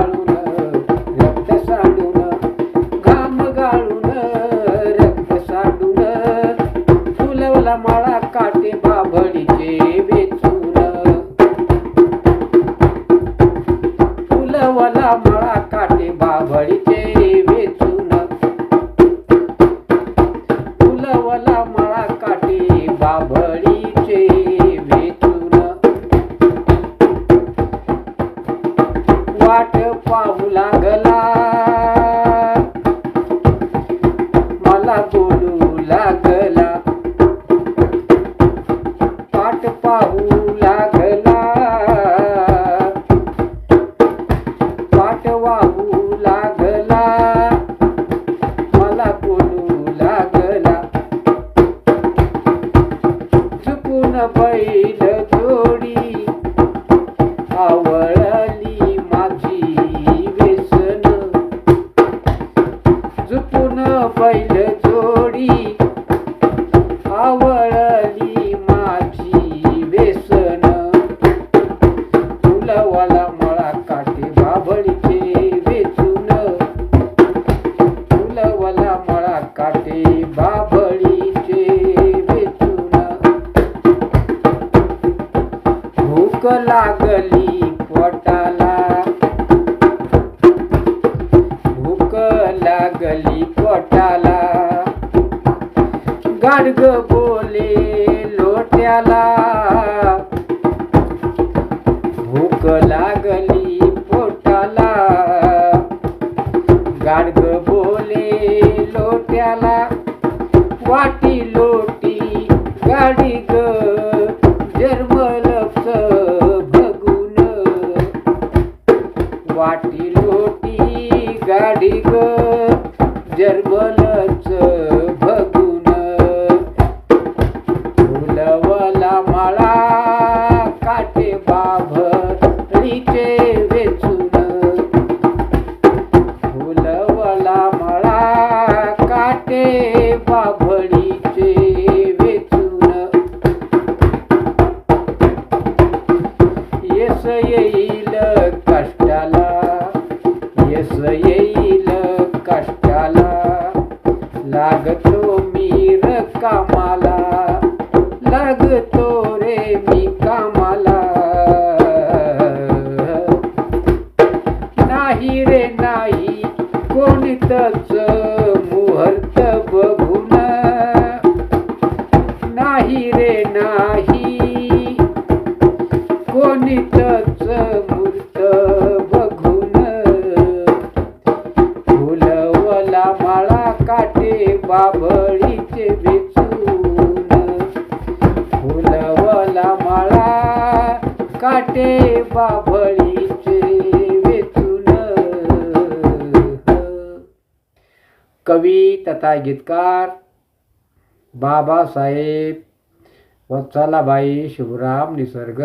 गाळून रक्त सांडून घाम गाळून रक्त सांडून फुलवला माळा लागला. मला बोलू लागला. पाठ पाहू लागला. पाठ वाहू लागला. मला बोलू लागला. चुकून बैल जोडी आव चुकून लागली पोटाला. गाडग बोले लोट्याला. भूक लागली पोटाला. गाडग बोले लोट्याला. वाटी लोटी गाडी ग. जर्मलच बघून वाटी लोटी गाडी ग. जर्मलच बघून. फुलवला माळा काटे बाभळीचे वेचून. फुलवला मळा काटे बाभळीचे वेचून. येस येईल कष्टाला येस येईल लागतो मी र कामाला. लागतो रे मी कामाला. नाही रे नाही कोणतच मुहूर्त बघून. नाही रे नाही कोणतच बाभळीचे बेचून फुलवला माळा काटे बाभळीचे वेचून कवी तथा गीतकार बाबासाहेब वत्सलाबाई शिवराम निसर्ग.